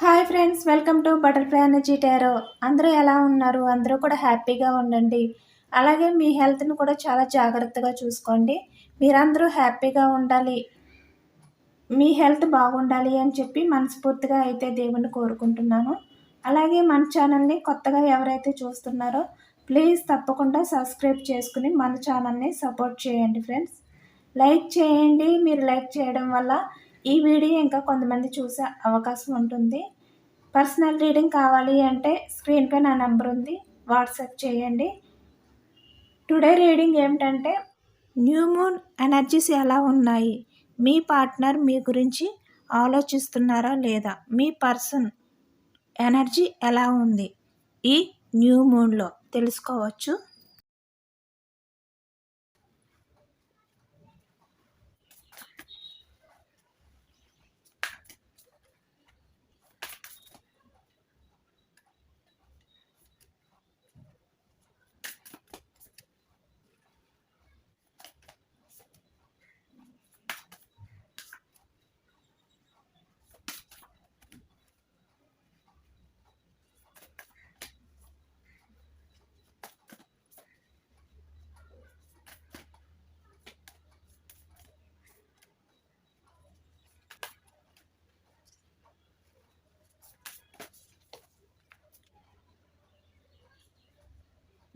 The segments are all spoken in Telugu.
Hi friends welcome to butterfly energy tarot. అందరూ ఎలా ఉన్నారు? అందరూ కూడా హ్యాపీగా ఉండండి. అలాగే మీ హెల్త్ని కూడా చాలా జాగ్రత్తగా చూసుకోండి. మీరందరూ హ్యాపీగా ఉండాలి. మీ హెల్త్ బాగుండాలి అని చెప్పి మనస్ఫూర్తిగా అయితే దేవుణ్ణి కోరుకుంటున్నాను. అలాగే మన ఛానల్ని కొత్తగా ఎవరైతే చూస్తున్నారో ప్లీజ్ తప్పకుండా సబ్స్క్రైబ్ చేసుకుని మన ఛానల్ని సపోర్ట్ చేయండి ఫ్రెండ్స్. లైక్ చేయండి. మీరు లైక్ చేయడం వల్ల ఈ వీడియో ఇంకా కొంతమంది చూసే అవకాశం ఉంటుంది. పర్సనల్ రీడింగ్ కావాలి అంటే స్క్రీన్పై నా నెంబర్ ఉంది. వాట్సాప్ చేయండి. టుడే రీడింగ్ ఏమిటంటే న్యూ మూన్ ఎనర్జీస్ ఎలా ఉన్నాయి? మీ పార్ట్నర్ మీ గురించి ఆలోచిస్తున్నారా లేదా? మీ పర్సన్ ఎనర్జీ ఎలా ఉంది? ఈ న్యూ మూన్లో తెలుసుకోవచ్చు.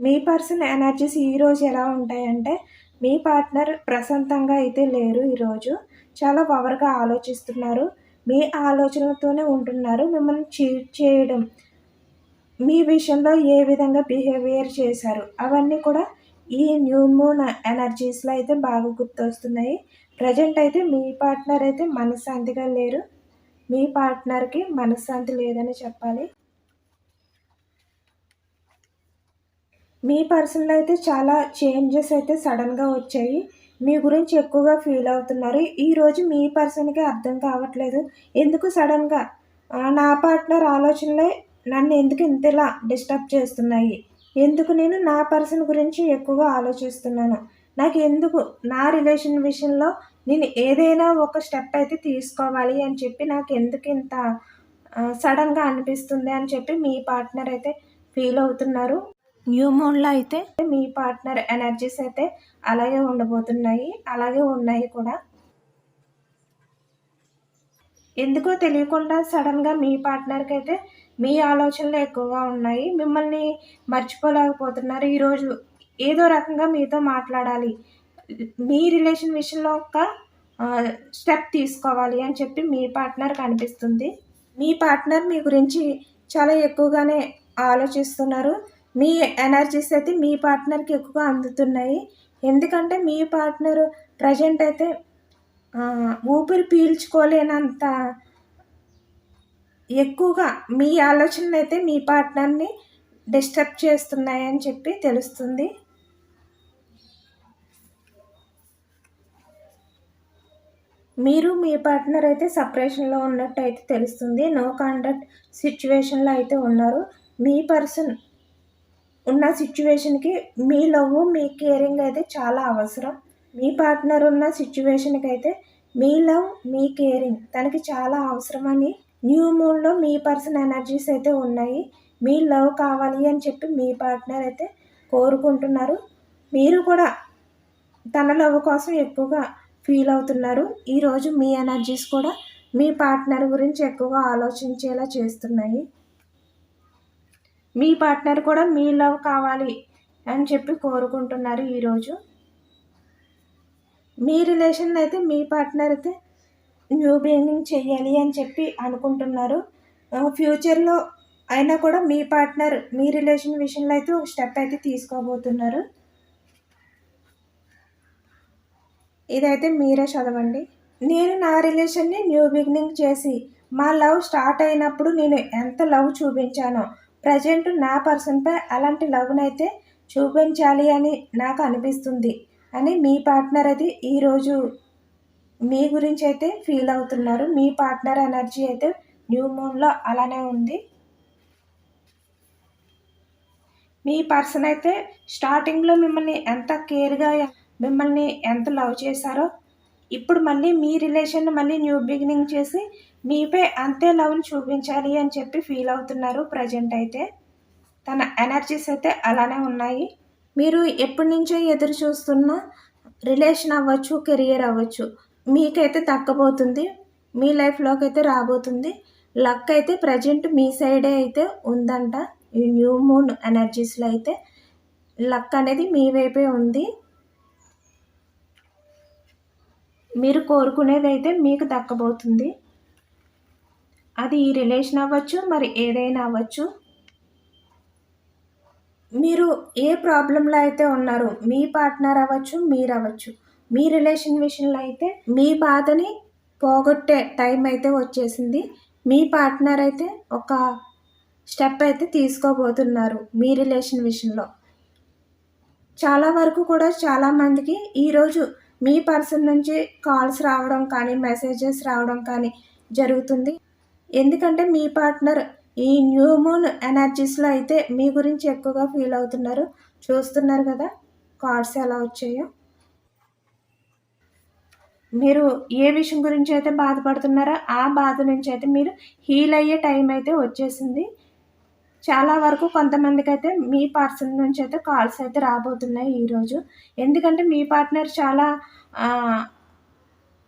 మీ పర్సన్ ఎనర్జీస్ ఈరోజు ఎలా ఉంటాయంటే మీ పార్ట్నర్ ప్రశాంతంగా అయితే లేరు ఈరోజు చాలా పవర్గా ఆలోచిస్తున్నారు. మీ ఆలోచనలతోనే ఉంటున్నారు. మిమ్మల్ని చీట్ చేయడం మీ విషయంలో ఏ విధంగా బిహేవియర్ చేశారు అవన్నీ కూడా ఈ న్యూ మూన్ ఎనర్జీస్లో అయితే బాగా గుర్తొస్తున్నాయి. ప్రజెంట్ అయితే మీ పార్ట్నర్ అయితే మనశ్శాంతిగా లేరు. మీ పార్ట్నర్కి మనశ్శాంతి లేదని చెప్పాలి. మీ పర్సన్లో అయితే చాలా చేంజెస్ అయితే సడన్గా వచ్చాయి. మీ గురించి ఎక్కువగా ఫీల్ అవుతున్నారు. ఈరోజు మీ పర్సన్కి అర్థం కావట్లేదు. ఎందుకు సడన్గా నా పార్ట్నర్ ఆలోచనలే నన్ను ఎందుకు ఇంతలా డిస్టర్బ్ చేస్తున్నాయి? ఎందుకు నేను నా పర్సన్ గురించి ఎక్కువగా ఆలోచిస్తున్నాను? నాకు ఎందుకు నా రిలేషన్ విషయంలో నేను ఏదైనా ఒక స్టెప్ అయితే తీసుకోవాలి అని చెప్పి నాకు ఎందుకు ఇంత సడన్గా అనిపిస్తుంది అని చెప్పి మీ పార్ట్నర్ అయితే ఫీల్ అవుతున్నారు. న్యూ మూన్లో అయితే మీ పార్ట్నర్ ఎనర్జీస్ అయితే అలాగే ఉండబోతున్నాయి అలాగే ఉన్నాయి కూడా. ఎందుకో తెలియకుండా సడన్గా మీ పార్ట్నర్కి అయితే మీ ఆలోచనలు ఎక్కువగా ఉన్నాయి. మిమ్మల్ని మర్చిపోలేకపోతున్నారు. ఈరోజు ఏదో రకంగా మీతో మాట్లాడాలి. మీ రిలేషన్ విషయంలో ఒక స్టెప్ తీసుకోవాలి అని చెప్పి మీ పార్ట్నర్ కనిపిస్తుంది. మీ పార్ట్నర్ మీ గురించి చాలా ఎక్కువగానే ఆలోచిస్తున్నారు. మీ ఎనర్జీస్ అయితే మీ పార్ట్నర్కి ఎక్కువ అందుతున్నాయి. ఎందుకంటే మీ పార్ట్నర్ ప్రజెంట్ అయితే ఊపిరి పీల్చుకోలేనంత ఎక్కువగా మీ ఆలోచనలు అయితే మీ పార్ట్నర్ని డిస్టర్బ్ చేస్తున్నాయని చెప్పి తెలుస్తుంది. మీరు మీ పార్ట్నర్ అయితే సపరేషన్లో ఉన్నట్టు అయితే తెలుస్తుంది. నో కాంటాక్ట్ సిచ్యువేషన్లో అయితే ఉన్నారు. మీ పర్సన్ ఉన్న సిచ్యువేషన్కి మీ లవ్ మీ కేరింగ్ అయితే చాలా అవసరం. మీ పార్ట్నర్ ఉన్న సిచ్యువేషన్కి అయితే మీ లవ్ మీ కేరింగ్ తనకి చాలా అవసరమని న్యూ మూన్లో మీ పర్సన్ ఎనర్జీస్ అయితే ఉన్నాయి. మీ లవ్ కావాలి అని చెప్పి మీ పార్ట్నర్ అయితే కోరుకుంటున్నారు. మీరు కూడా తన లవ్ కోసం ఎక్కువగా ఫీల్ అవుతున్నారు. ఈరోజు మీ ఎనర్జీస్ కూడా మీ పార్ట్నర్ గురించి ఎక్కువగా ఆలోచించేలా చేస్తున్నాయి. మీ పార్ట్నర్ కూడా మీ లవ్ కావాలి అని చెప్పి కోరుకుంటున్నారు ఈరోజు. మీ రిలేషన్ అయితే మీ పార్ట్నర్ అయితే న్యూ బిగినింగ్ చేయాలి అని చెప్పి అనుకుంటున్నారు. ఫ్యూచర్లో అయినా కూడా మీ పార్ట్నర్ మీ రిలేషన్ విషయంలో అయితే ఒక స్టెప్ అయితే తీసుకోబోతున్నారు. ఇదైతే మీరే చదవండి. నేను నా రిలేషన్ని న్యూ బిగినింగ్ చేసి మా లవ్ స్టార్ట్ అయినప్పుడు నేను ఎంత లవ్ చూపించానో ప్రజెంట్ నా పర్సన్పై అలాంటి లవ్నైతే చూపించాలి అని నాకు అనిపిస్తుంది అని మీ పార్ట్నర్ అది ఈరోజు మీ గురించి అయితే ఫీల్ అవుతున్నారు. మీ పార్ట్నర్ ఎనర్జీ అయితే న్యూ మూన్లో అలానే ఉంది. మీ పర్సన్ అయితే స్టార్టింగ్లో మిమ్మల్ని ఎంత కేర్గా మిమ్మల్ని ఎంత లవ్ చేశారో ఇప్పుడు మళ్ళీ మీ రిలేషన్ మళ్ళీ న్యూ బిగినింగ్ చేసి మీపై అంతే లవ్ని చూపించాలి అని చెప్పి ఫీల్ అవుతున్నారు ప్రజెంట్ అయితే. తన ఎనర్జీస్ అయితే అలానే ఉన్నాయి. మీరు ఎప్పటి నుంచో ఎదురు చూస్తున్న రిలేషన్ అవ్వచ్చు కెరియర్ అవ్వచ్చు. మీకైతే తగ్గబోతుంది. మీ లైఫ్లోకి అయితే రాబోతుంది. లక్ అయితే ప్రజెంట్ మీ సైడే అయితే ఉందంట. ఈ న్యూ మూన్ ఎనర్జీస్లో అయితే లక్ అనేది మీ వైపే ఉంది. మీరు కోరుకునేది అయితే మీకు దక్కబోతుంది. అది ఈ రిలేషన్ అవ్వచ్చు మరి ఏదైనా అవ్వచ్చు. మీరు ఏ ప్రాబ్లంలో అయితే ఉన్నారో మీ పార్ట్నర్ అవ్వచ్చు మీరు అవ్వచ్చు. మీ రిలేషన్ విషయంలో అయితే మీ బాధని పోగొట్టే టైం అయితే వచ్చేసింది. మీ పార్ట్నర్ అయితే ఒక స్టెప్ అయితే తీసుకోబోతున్నారు మీ రిలేషన్ విషయంలో. చాలా వరకు కూడా చాలామందికి ఈరోజు మీ పర్సన్ నుంచి కాల్స్ రావడం కానీ మెసేజెస్ రావడం కానీ జరుగుతుంది. ఎందుకంటే మీ పార్ట్నర్ ఈ న్యూ మూన్ ఎనర్జీస్లో అయితే మీ గురించి ఎక్కువగా ఫీల్ అవుతున్నారు. చూస్తున్నారు కదా కార్డ్స్ ఎలా వచ్చాయో. మీరు ఏ విషయం గురించి అయితే బాధపడుతున్నారో ఆ బాధ నుంచి అయితే మీరు హీల్ అయ్యే టైం అయితే వచ్చేసింది. చాలా వరకు కొంతమందికి అయితే మీ పర్సన్ నుంచి అయితే కాల్స్ అయితే రాబోతున్నాయి ఈరోజు. ఎందుకంటే మీ పార్ట్నర్ చాలా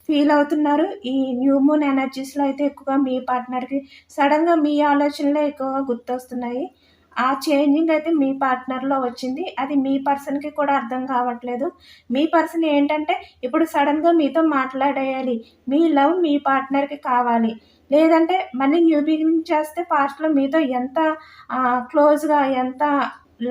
ఫీల్ అవుతున్నారు. ఈ న్యూ మూన్ ఎనర్జీస్లో అయితే ఎక్కువగా మీ పార్ట్నర్కి సడన్గా మీ ఆలోచనలే ఎక్కువగా గుర్తొస్తున్నాయి. ఆ చేంజింగ్ అయితే మీ పార్ట్నర్లో వచ్చింది. అది మీ పర్సన్కి కూడా అర్థం కావట్లేదు. మీ పర్సన్ ఏంటంటే ఇప్పుడు సడన్గా మీతో మాట్లాడేయాలి. మీ లవ్ మీ పార్ట్నర్కి కావాలి. లేదంటే మళ్ళీ న్యూ బిగినింగ్ చేస్తే పాస్ట్లో మీతో ఎంత క్లోజ్గా ఎంత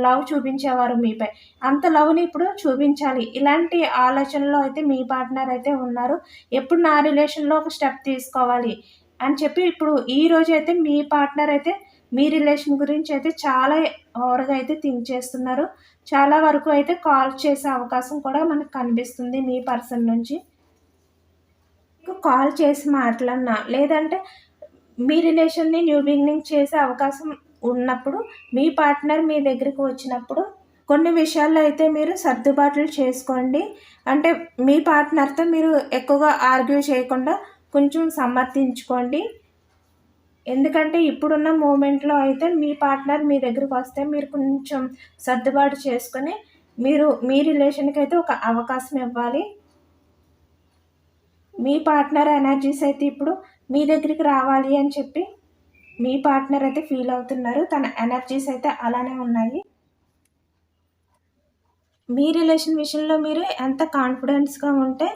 లవ్ చూపించేవారు మీపై. అంత లవ్ని ఇప్పుడు చూపించాలి. ఇలాంటి ఆలోచనలో అయితే మీ పార్ట్నర్ అయితే ఉన్నారు. ఎప్పుడు నా రిలేషన్లో ఒక స్టెప్ తీసుకోవాలి అని చెప్పి ఇప్పుడు ఈ రోజు అయితే మీ పార్ట్నర్ అయితే మీ రిలేషన్ గురించి అయితే చాలా ఓవర్గా అయితే థింక్ చేస్తున్నారు. చాలా వరకు అయితే కాల్ చేసే అవకాశం కూడా మనకు కనిపిస్తుంది మీ పర్సన్ నుంచి. కాల్ చేసి మాట్లాడినా లేదంటే మీ రిలేషన్ని న్యూ బిగినింగ్ చేసే అవకాశం ఉన్నప్పుడు మీ పార్ట్నర్ మీ దగ్గరికి వచ్చినప్పుడు కొన్ని విషయాల్లో అయితే మీరు సర్దుబాట్లు చేసుకోండి. అంటే మీ పార్ట్నర్తో మీరు ఎక్కువగా ఆర్గ్యూ చేయకుండా కొంచెం సమర్థించుకోండి. ఎందుకంటే ఇప్పుడున్న మూమెంట్లో అయితే మీ పార్ట్నర్ మీ దగ్గరికి వస్తే మీరు కొంచెం సర్దుబాటు చేసుకొని మీరు మీ రిలేషన్కి అయితే ఒక అవకాశం ఇవ్వాలి. మీ పార్ట్నర్ ఎనర్జీస్ అయితే ఇప్పుడు మీ దగ్గరికి రావాలి అని చెప్పి మీ పార్ట్నర్ అయితే ఫీల్ అవుతున్నారు. తన ఎనర్జీస్ అయితే అలానే ఉన్నాయి. మీ రిలేషన్ విషయంలో మీరు ఎంత కాన్ఫిడెన్స్గా ఉంటే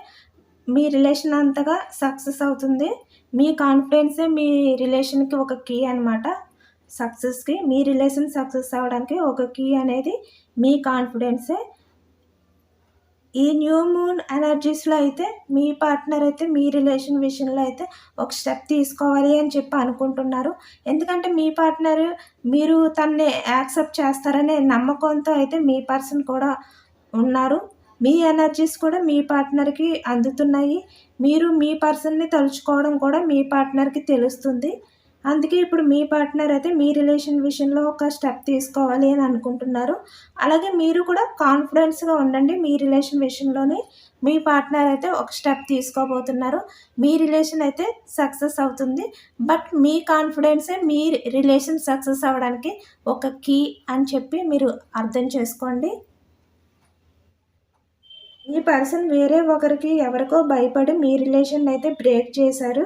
మీ రిలేషన్ అంతగా సక్సెస్ అవుతుంది. మీ కాన్ఫిడెన్సే మీ రిలేషన్కి ఒక కీ అనమాట సక్సెస్కి మీ రిలేషన్ సక్సెస్ అవ్వడానికి ఒక కీ అనేది మీ కాన్ఫిడెన్సే. ఈ న్యూ మూన్ ఎనర్జీస్లో అయితే మీ పార్ట్నర్ అయితే మీ రిలేషన్ విషయంలో అయితే ఒక స్టెప్ తీసుకోవాలి అని చెప్పి అనుకుంటున్నారు. ఎందుకంటే మీ పార్ట్నర్ మీరు తన్ని యాక్సెప్ట్ చేస్తారనే నమ్మకంతో అయితే మీ పర్సన్ కూడా ఉన్నారు. మీ ఎనర్జీస్ కూడా మీ పార్ట్నర్కి అందుతున్నాయి. మీరు మీ పర్సన్ని తలుచుకోవడం కూడా మీ పార్ట్నర్కి తెలుస్తుంది. అందుకే ఇప్పుడు మీ పార్ట్నర్ అయితే మీ రిలేషన్ విషయంలో ఒక స్టెప్ తీసుకోవాలి అని అనుకుంటున్నారు. అలాగే మీరు కూడా కాన్ఫిడెన్స్గా ఉండండి. మీ రిలేషన్ విషయంలోనే మీ పార్ట్నర్ అయితే ఒక స్టెప్ తీసుకోబోతున్నారు. మీ రిలేషన్ అయితే సక్సెస్ అవుతుంది. బట్ మీ కాన్ఫిడెన్సే మీ రిలేషన్ సక్సెస్ అవ్వడానికి ఒక కీ అని చెప్పి మీరు అర్థం చేసుకోండి. ఈ పర్సన్ వేరే ఒకరికి ఎవరికో భయపడి మీ రిలేషన్ అయితే బ్రేక్ చేశారు.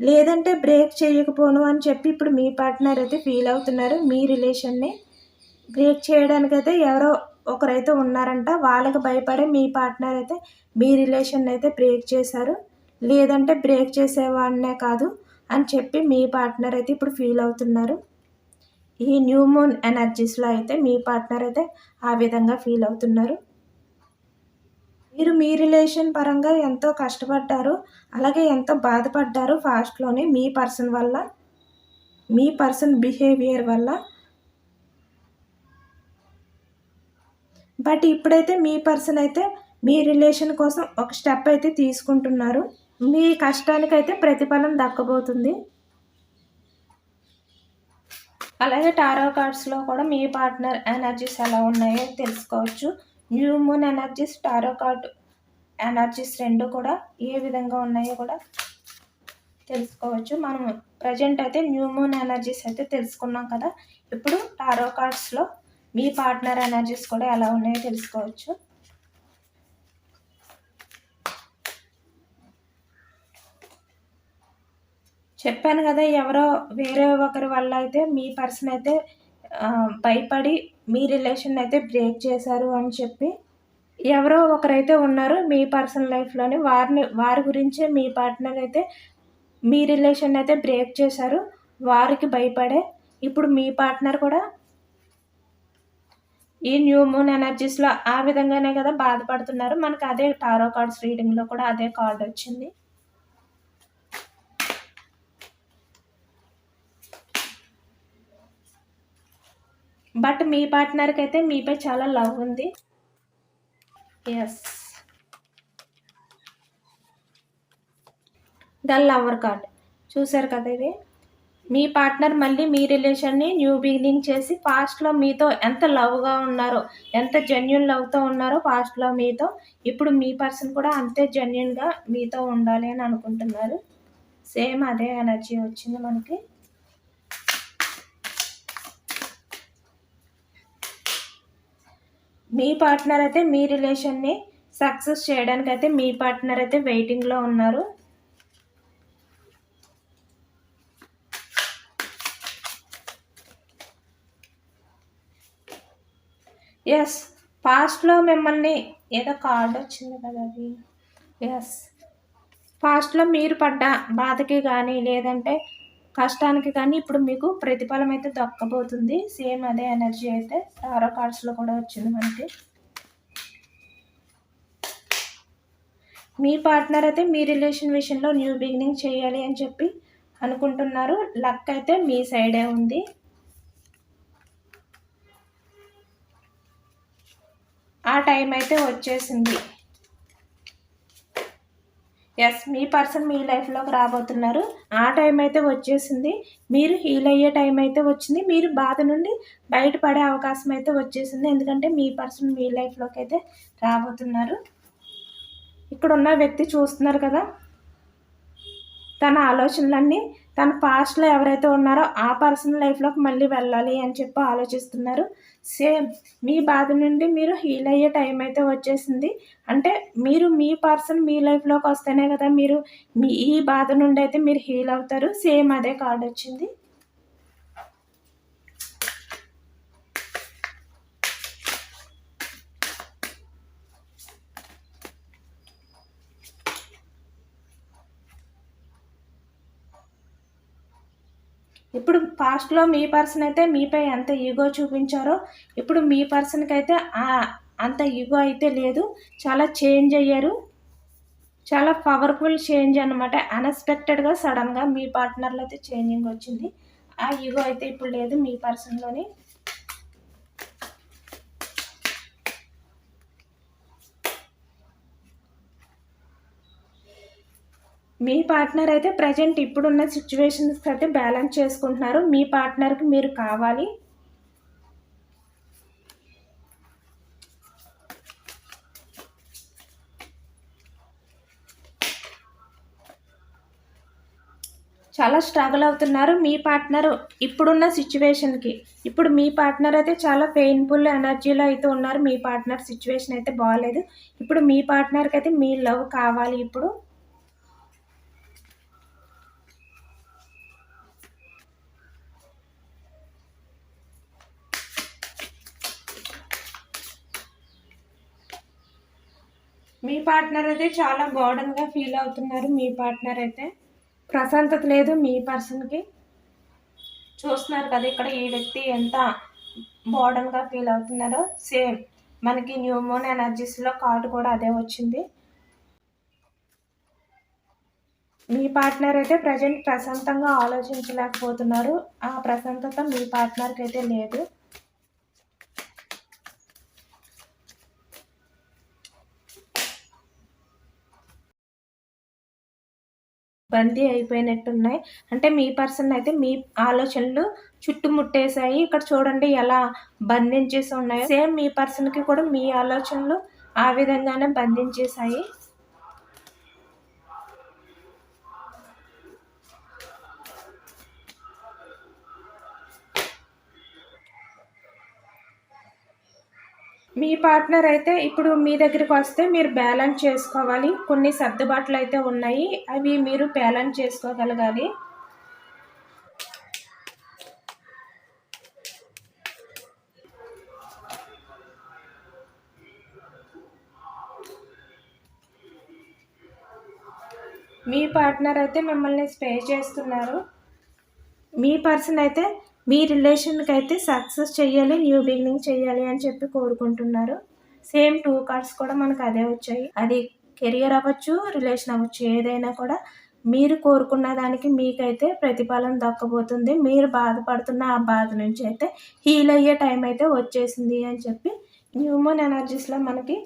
లేదంటే బ్రేక్ చేయకపోను అని చెప్పి ఇప్పుడు మీ పార్ట్నర్ అయితే ఫీల్ అవుతున్నారు. మీ రిలేషన్ని బ్రేక్ చేయడానికి అయితే ఎవరో ఒకరైతే ఉన్నారంట. వాళ్ళకి భయపడే మీ పార్ట్నర్ అయితే మీ రిలేషన్ అయితే బ్రేక్ చేశారు. లేదంటే బ్రేక్ చేసేవాడినే కాదు అని చెప్పి మీ పార్ట్నర్ అయితే ఇప్పుడు ఫీల్ అవుతున్నారు. ఈ న్యూ మూన్ ఎనర్జీస్లో అయితే మీ పార్ట్నర్ అయితే ఆ విధంగా ఫీల్ అవుతున్నారు. మీరు మీ రిలేషన్ పరంగా ఎంతో కష్టపడ్డారు అలాగే ఎంతో బాధపడ్డారు ఫాస్ట్లోనే మీ పర్సన్ వల్ల మీ పర్సన్ బిహేవియర్ వల్ల. బట్ ఇప్పుడైతే మీ పర్సన్ అయితే మీ రిలేషన్ కోసం ఒక స్టెప్ అయితే తీసుకుంటున్నారు. మీ కష్టానికైతే ప్రతిఫలం దక్కబోతుంది. అలాగే టారో కార్డ్స్లో కూడా మీ పార్ట్నర్ ఎనర్జీస్ ఎలా ఉన్నాయో తెలుసుకోవచ్చు. New moon energies tarot card energies రెండు కూడా ఏ విధంగా ఉన్నాయో కూడా తెలుసుకోవచ్చు. మనం ప్రజెంట్ అయితే న్యూ మూన్ ఎనర్జీస్ అయితే తెలుసుకున్నాం కదా. ఇప్పుడు టారో కార్డ్స్లో మీ పార్ట్నర్ ఎనర్జీస్ కూడా ఎలా ఉన్నాయో తెలుసుకోవచ్చు. చెప్పాను కదా ఎవరో వేరే ఒకరి వల్ల అయితే మీ పర్సన్ అయితే భయపడి మీ రిలేషన్ అయితే బ్రేక్ చేశారు అని చెప్పి ఎవరో ఒకరైతే ఉన్నారు మీ పర్సనల్ లైఫ్లోని. వారిని వారి గురించే మీ పార్ట్నర్ అయితే మీ రిలేషన్ అయితే బ్రేక్ చేశారు. వారికి భయపడే. ఇప్పుడు మీ పార్ట్నర్ కూడా ఈ న్యూ మూన్ ఎనర్జీస్లో ఆ విధంగానే కదా బాధపడుతున్నారు. మనకు అదే టారో కార్డ్స్ రీడింగ్లో కూడా అదే కార్డ్ వచ్చింది. బట్ మీ పార్ట్నర్కి అయితే మీపై చాలా లవ్ ఉంది. ఎస్ ద లవర్ కార్డ్ చూసారు కదా ఇది? మీ పార్ట్నర్ మళ్ళీ మీ రిలేషన్ని న్యూ బిగినింగ్ చేసి పాస్ట్లో మీతో ఎంత లవ్గా ఉన్నారో ఎంత జెన్యున్ లవ్తో ఉన్నారో పాస్ట్లో మీతో ఇప్పుడు మీ పర్సన్ కూడా అంతే జెన్యున్గా మీతో ఉండాలి అని అనుకుంటున్నారు. సేమ్ అదే ఎనర్జీ వచ్చింది మనకి. మీ పార్ట్నర్ అయితే మీ రిలేషన్ని సక్సెస్ చేయడానికి అయితే మీ పార్ట్నర్ అయితే వెయిటింగ్లో ఉన్నారు. ఎస్ పాస్ట్లో మిమ్మల్ని ఏదో కార్డ్ వచ్చింది కదా అది. ఎస్ పాస్ట్లో మీరు పడ్డ బాధకి కానీ లేదంటే కష్టానికి కానీ ఇప్పుడు మీకు ప్రతిఫలం అయితే దక్కబోతుంది. సేమ్ అదే ఎనర్జీ అయితే టారో కార్డ్స్లో కూడా వచ్చింది మనకి. మీ పార్ట్నర్ అయితే మీ రిలేషన్ విషయంలో న్యూ బిగినింగ్ చేయాలి అని చెప్పి అనుకుంటున్నారు. లక్ అయితే మీ సైడే ఉంది. ఆ టైం అయితే వచ్చేసింది. ఎస్ మీ పర్సన్ మీ లైఫ్లోకి రాబోతున్నారు. ఆ టైం అయితే వచ్చేసింది. మీరు హీల్ అయ్యే టైం అయితే వచ్చింది. మీరు బాధ నుండి బయటపడే అవకాశం అయితే వచ్చేసింది. ఎందుకంటే మీ పర్సన్ మీ లైఫ్లోకి అయితే రాబోతున్నారు. ఇక్కడ ఉన్న వ్యక్తి చూస్తున్నారు కదా. తన ఆలోచనలన్నీ తన పాస్ట్లో ఎవరైతే ఉన్నారో ఆ పర్సన్ లైఫ్లోకి మళ్ళీ వెళ్ళాలి అని చెప్పి ఆలోచిస్తున్నారు. సేమ్ మీ బాధ నుండి మీరు హీల్ అయ్యే టైం అయితే వచ్చేసింది. అంటే మీరు మీ పర్సన్ మీ లైఫ్లోకి వస్తేనే కదా మీరు మీ ఈ బాధ నుండి అయితే మీరు హీల్ అవుతారు. సేమ్ అదే కార్డ్ వచ్చింది. ఇప్పుడు పాస్ట్లో మీ పర్సన్ అయితే మీపై ఎంత ఈగో చూపించారో ఇప్పుడు మీ పర్సన్కి అయితే అంత ఈగో అయితే లేదు. చాలా చేంజ్ అయ్యారు. చాలా పవర్ఫుల్ చేంజ్ అనమాట అన్ఎక్స్పెక్టెడ్గా సడన్గా మీ పార్ట్నర్లో అయితే చేంజింగ్ వచ్చింది. ఆ ఈగో అయితే ఇప్పుడు లేదు మీ పర్సన్లోని మీ పార్ట్నర్ అయితే ప్రజెంట్ ఇప్పుడున్న సిచ్యువేషన్స్ అయితే బ్యాలెన్స్ చేసుకుంటున్నారు. మీ పార్ట్నర్కి మీరు కావాలి. చాలా స్ట్రగుల్ అవుతున్నారు మీ పార్ట్నర్ ఇప్పుడున్న సిచ్యువేషన్కి ఇప్పుడు మీ పార్ట్నర్ అయితే చాలా పెయిన్ఫుల్ ఎనర్జీలో అయితే ఉన్నారు. మీ పార్ట్నర్ సిచ్యువేషన్ అయితే బాగాలేదు ఇప్పుడు మీ పార్ట్నర్కి అయితే మీ లవ్ కావాలి ఇప్పుడు. మీ పార్ట్నర్ అయితే చాలా బోర్డన్గా ఫీల్ అవుతున్నారు. మీ పార్ట్నర్ అయితే ప్రశాంతత లేదు మీ పర్సన్కి చూస్తున్నారు కదా ఇక్కడ ఈ వ్యక్తి ఎంత బోర్డన్గా ఫీల్ అవుతున్నారో. సేమ్ మనకి న్యూమోన్ ఎనర్జీస్లో కార్డు కూడా అదే వచ్చింది. మీ పార్ట్నర్ అయితే ప్రజెంట్ ప్రశాంతంగా ఆలోచించలేకపోతున్నారు. ఆ ప్రశాంతత మీ పార్ట్నర్కి అయితే లేదు. బందీ అయిపోయినట్టున్నాయి. అంటే మీ పర్సన్ అయితే మీ ఆలోచనలు చుట్టుముట్టేశాయి. ఇక్కడ చూడండి ఎలా బంధించేసి ఉన్నాయి. సేమ్ మీ పర్సన్కి కూడా మీ ఆలోచనలు ఆ విధంగానే బంధించేశాయి. మీ పార్ట్నర్ అయితే ఇప్పుడు మీ దగ్గరికి వస్తే మీరు బ్యాలెన్స్ చేసుకోవాలి. కొన్ని సర్దుబాట్లు అయితే ఉన్నాయి. అవి మీరు బ్యాలెన్స్ చేసుకోగలగాలి. మీ పార్ట్నర్ అయితే మిమ్మల్ని స్పే చేస్తున్నారు. మీ పర్సన్ అయితే మీ రిలేషన్కి అయితే సక్సెస్ చేయాలి న్యూ బిగినింగ్ చేయాలి అని చెప్పి కోరుకుంటున్నారు. సేమ్ టూ కార్డ్స్ కూడా మనకు అదే వచ్చాయి. అది కెరియర్ అవ్వచ్చు రిలేషన్ అవ్వచ్చు ఏదైనా కూడా మీరు కోరుకున్న దానికి మీకైతే ప్రతిఫలం దక్కబోతుంది. మీరు బాధపడుతున్న ఆ బాధ నుంచి అయితే హీల్ అయ్యే టైం అయితే వచ్చేసింది అని చెప్పి న్యూమోన్ ఎనర్జీస్లో మనకి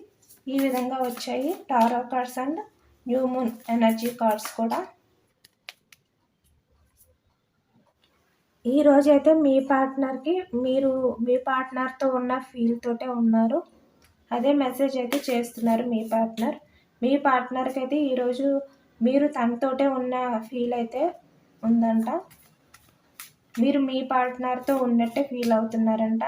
ఈ విధంగా వచ్చాయి. Tarot cards and new moon energy cards కూడా. ఈ రోజైతే మీ పార్ట్నర్కి మీరు మీ పార్ట్నర్తో ఉన్న ఫీల్ తోటే ఉన్నారు. అదే మెసేజ్ అయితే చేస్తున్నారు మీ పార్ట్నర్. మీ పార్ట్నర్కి అయితే ఈరోజు మీరు తనతోటే ఉన్న ఫీల్ అయితే ఉందంట. మీరు మీ పార్ట్నర్తో ఉన్నట్టే ఫీల్ అవుతున్నారంట.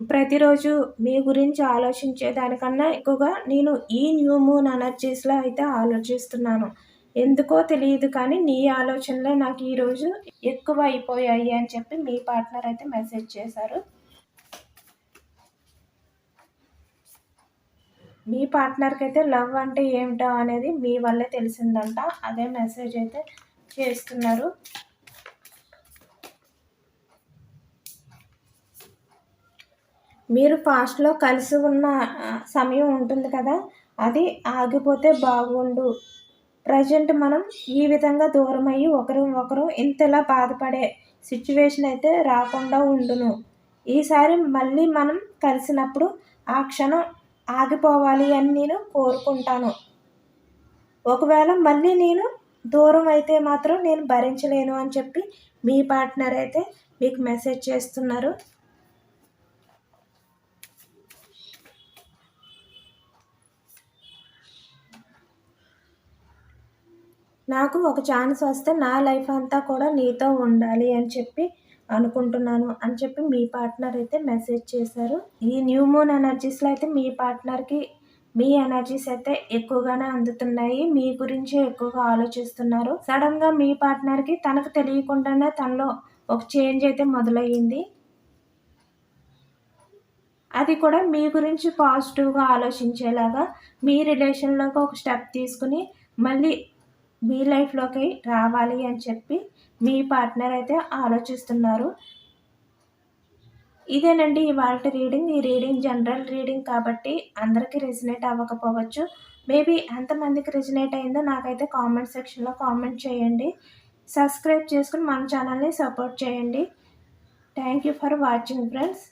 ప్రతిరోజు మీ గురించి ఆలోచించే దానికన్నా ఎక్కువగా నేను ఈ న్యూ మూన్ ఎనర్జీస్లో అయితే ఆలోచిస్తున్నాను. ఎందుకో తెలియదు కానీ నీ ఆలోచనలే నాకు ఈరోజు ఎక్కువ అయిపోయాయి అని చెప్పి మీ పార్ట్నర్ అయితే మెసేజ్ చేశారు. మీ పార్ట్నర్కి అయితే లవ్ అంటే ఏమిటో అనేది మీ వల్లే తెలిసిందంట. అదే మెసేజ్ అయితే చేస్తున్నారు. మీరు ఫాస్ట్లో కలిసి ఉన్న సమయం ఉంటుంది కదా అది ఆగిపోతే బాగుండు. ప్రజెంట్ మనం ఈ విధంగా దూరం అయ్యి ఒకరు ఒకరు ఇంతలా బాధపడే సిచ్యువేషన్ అయితే రాకుండా ఉండును. ఈసారి మళ్ళీ మనం కలిసినప్పుడు ఆ క్షణం ఆగిపోవాలి అని నేను కోరుకుంటాను. ఒకవేళ మళ్ళీ నేను దూరం అయితే మాత్రం నేను భరించలేను అని చెప్పి మీ పార్ట్నర్ అయితే మీకు మెసేజ్ చేస్తున్నారు. నాకు ఒక ఛాన్స్ వస్తే నా లైఫ్ అంతా కూడా నీతో ఉండాలి అని చెప్పి అనుకుంటున్నాను అని చెప్పి మీ పార్ట్నర్ అయితే మెసేజ్ చేశారు. ఈ న్యూ మూన్ ఎనర్జీస్లో అయితే మీ పార్ట్నర్కి మీ ఎనర్జీస్ అయితే ఎక్కువగానే అందుతున్నాయి. మీ గురించి ఎక్కువగా ఆలోచిస్తున్నారు. సడన్గా మీ పార్ట్నర్కి తనకు తెలియకుండానే తనలో ఒక చేంజ్ అయితే మొదలయ్యింది. అది కూడా మీ గురించి పాజిటివ్గా ఆలోచించేలాగా మీ రిలేషన్లోకి ఒక స్టెప్ తీసుకుని మళ్ళీ మీ లైఫ్లోకి రావాలి అని చెప్పి మీ పార్ట్నర్ అయితే ఆలోచిస్తున్నారు. ఇదేనండి ఇవాళ రీడింగ్. ఈ రీడింగ్ జనరల్ రీడింగ్ కాబట్టి అందరికీ రెజినేట్ అవ్వకపోవచ్చు. మేబీ ఎంతమందికి రెజినేట్ అయిందో నాకైతే కామెంట్ సెక్షన్లో కామెంట్ చేయండి. సబ్స్క్రైబ్ చేసుకుని మన ఛానల్ని సపోర్ట్ చేయండి. Thank you for watching friends.